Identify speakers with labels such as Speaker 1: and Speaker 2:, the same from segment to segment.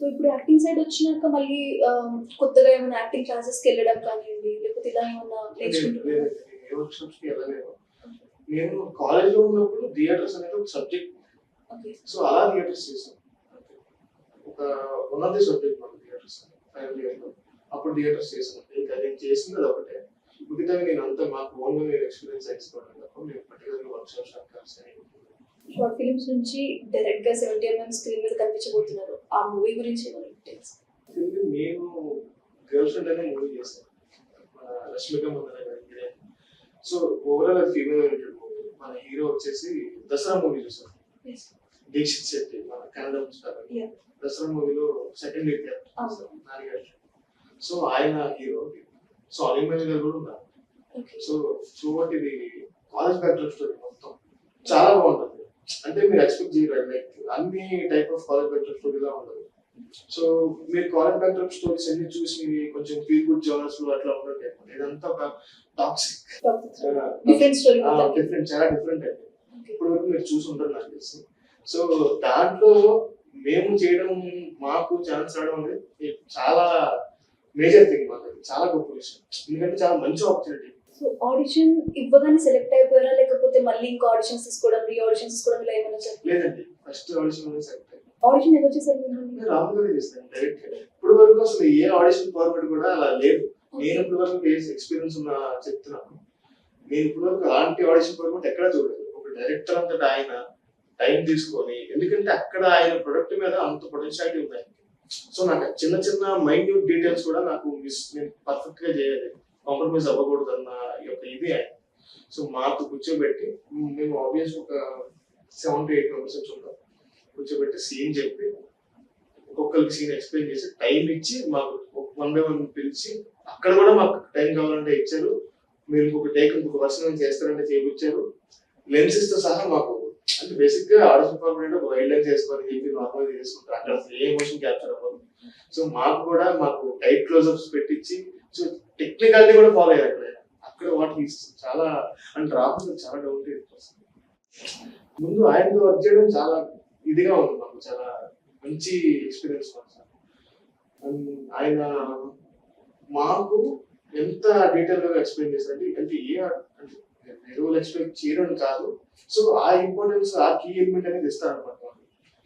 Speaker 1: So ఇప్పుడు acting side వచ్చినాక మళ్ళీ ఆ, కొత్తగా ఏమైనా యాక్టింగ్ క్లాసెస్కి వెళ్ళడం కానివ్వండి లేకపోతే ఇలా ఏమన్నా నేర్చుకుంటున్నారా?
Speaker 2: నేను కాలేజ్లో ఉన్నప్పుడు థియేటర్స్ అనేది ఒక సబ్జెక్ట్
Speaker 1: ఓకే
Speaker 2: సో అలా థియేటర్స్ చేశాను. అంతే. ఒక వన్ ఆఫ్ ది సబ్జెక్ట్ మన థియేటర్స్ ఫైనల్ ఇయర్లో అప్పుడు థియేటర్స్ చేశాను. ఇంకా నేను చేసింది అది ఒకటే. మిగతా నేను అంతా మాకు ఓన్గా నేను ఎక్స్పీరియన్స్ చేసుకోవడం తప్ప నేను పర్టికులర్ వర్క్షాప్స్
Speaker 1: షార్ట్ ఫిల్మ్స్ నుంచి డైరెక్ట్గా సెవెంటీ ఎంఎం స్క్రీన్ మీద కనిపించబోతున్నారు. ఆ మూవీ గురించి డీటెయిల్స్
Speaker 2: నేను గర్ల్ ఫ్రెండ్ అనే మూవీ చేశాను మన రష్మిక మందన గారి so overall female oriented movie మన హీరో వచ్చేసి దసరా మూవీ చూసాను దీక్షిత్ శెట్టి మన కన్నడ
Speaker 1: Yeah.
Speaker 2: దసరా మూవీలో సెకండ్ లీడ్. క్యారెక్టర్ సో ఆయన హీరో సో అనిమల్ గారు కూడా ఉన్నారు. సో వాట్ ఇది కాలేజ్ బ్యాక్డ్రాప్ స్టోరీ మొత్తం. చాలా బాగుంటుంది. అంటే మీరు ఎక్స్పెక్ట్ చేయరు లైక్ అన్ని టైప్ ఆఫ్ కాలేజ్ బ్యాక్డ్రాప్ స్టోరీలా ఉండదు. సో మీరు కాలేజ్ బ్యాక్డ్రాప్ స్టోరీస్ అన్ని చూసి కొంచెం ఫీల్ గుడ్లో అట్లా ఉండదు ఇదంతా ఒక టాక్సిక్
Speaker 1: డిఫరెంట్ స్టోరీ
Speaker 2: డిఫరెంట్ చాలా డిఫరెంట్ అండి
Speaker 1: ఓకే
Speaker 2: ఇప్పటి వరకు మీరు చూసి ఉంటారు నాకు తెలిసి. సో దాంట్లో మేము చేయడం మాకు ఛాన్స్ రావడం అనేది చాలా మేజర్ థింగ్ మాకు. చాలా గొప్ప విషయం ఎందుకంటే చాలా మంచి ఆపర్చునిటీ
Speaker 1: సో ఆడిషన్ ఇవ్వగానే సెలెక్ట్ అయిపోయారా? లేకపోతే మళ్ళీ ఇంకా ఆడిషన్స్ తీసుకోవడం రీ ఆడిషన్స్ తీసుకోవడం ఇలా ఏమైనా చెప్పారు
Speaker 2: లేదండి. ఫస్ట్ ఆడిషన్ సెలెక్ట్
Speaker 1: ఆడిషన్ ఎవరు చేశారు
Speaker 2: గారే చేస్తాను డైరెక్ట్ ఇప్పుడు వరకు అసలు ఏ ఆడిషన్ ఫార్మాట్ కూడా అలా లేదు. నేను ఇప్పుడు వరకు ఎక్స్పీరియన్స్ ఉన్న చెప్తున్నాను. నేను ఇప్పుడు వరకు అలాంటి ఆడిషన్ ఫార్మాట్ ఎక్కడ చూడలేదు. ఒక డైరెక్టర్ అంతటా ఆయన టైం తీసుకొని ఎందుకంటే అక్కడ ఆయన ప్రొడక్ట్ మీద అంత పొటెన్షియాలిటీ ఉంది. సో నాకు చిన్న చిన్న మైన్యూట్ డీటెయిల్స్ కూడా నాకు మిస్ నేను పర్ఫెక్ట్గా చేయాలి కాంప్రమైజ్ అవ్వకూడదు అన్న యొక్క ఇది ఆయన సో మాకు కూర్చోబెట్టి మేము ఆబ్వియస్ ఒక సెవెన్ టు ఎయిట్ మెంబర్స్ ఉంటాం. కూర్చోబెట్టి సీన్ చెప్పి ఒక్కొక్కరికి సీన్ ఎక్స్ప్లెయిన్ చేసి టైం ఇచ్చి మాకు వన్ బై వన్ పిలిచి అక్కడ కూడా మాకు టైం కావాలంటే ఇచ్చారు. మీరు ఇంకొక టేక్ ఇంకొక వర్షం చేస్తారంటే చేయించారు లెన్సెస్తో సహా మాకు అంటే బేసిక్గా ఆడిషన్ ఫార్మేట్ ఒక వైల్డ్ లైన్ చేసుకొని చెప్పి నార్మల్ చేసుకుంటారు అక్కడ ఏ ఎమోషన్ క్యాప్చర్ అవ్వదు. సో మాకు కూడా మాకు టైట్ క్లోజ్అప్స్ పెట్టించి సో టెక్నికాలిటీ కూడా ఫాలో అయ్యారు అక్కడ అక్కడ వాటికి చాలా అంటే రాకుండా చాలా డౌట్ ముందు ఆయనతో వర్క్ చేయడం చాలా ఇదిగా ఉంది మాకు చాలా మంచి ఎక్స్పీరియన్స్ మాకు ఆయన మాకు ఎంత డీటెయిల్గా ఎక్స్ప్లెయిన్ చేశారంటే అంటే ఏ అంటే ఎరువులు ఎక్స్ప్లెయిన్ చేయడం కాదు. సో ఆ ఇంపార్టెన్స్ ఆ కీ ఎలిమెంట్ అనేది ఇస్తారు అనమాట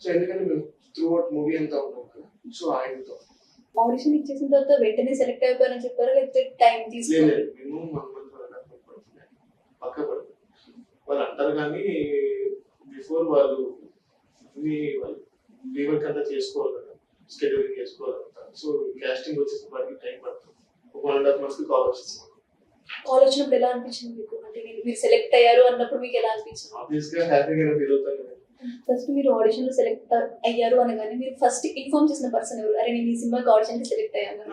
Speaker 2: సో ఎందుకంటే మేము త్రూ అవుట్ మూవీ అంతా ఉన్నాం కదా. సో ఆయనతో.
Speaker 1: ఆడిషన్ ఇచ్చేసిన తర్వాత వెంటనే సెలెక్ట్ అయిపోయారని చెప్పారా? లేకపోతే టైం
Speaker 2: లేదు
Speaker 1: తీసుకుని
Speaker 2: లేదు, మినిమం వన్ మంత్ వరకు పడుతుంది పక్క వాళ్ళు అంటారు కానీ బిఫోర్ వాళ్ళు అన్ని వాళ్ళు లీవర్క్ అంతా చేసుకోవాలి కదా స్కెడ్యూలింగ్ చేసుకోవాలి అంతా సో కాస్టింగ్ వాటికి టైం పడుతుంది ఒక one and half months call వస్తుంది
Speaker 1: కాల్ వచ్చినప్పుడు ఎలా అనిపించింది మీకు? అంటే మీరు సెలెక్ట్ అయ్యారు అన్నప్పుడు మీకు ఎలా అనిపించింది?
Speaker 2: ఆబ్వియస్గా హ్యాపీగా ఫీల్ అవుతాను
Speaker 1: ఫస్ట్ మీరు ఆడిషన్లో సెలెక్ట్ అయ్యారు అనగానే మీరు ఫస్ట్ ఇన్ఫార్మ్ చేసిన పర్సన్ ఎవరు? అరే నేను ఈ సినిమాకి ఆడిషన్ సెలెక్ట్ అయ్యాను.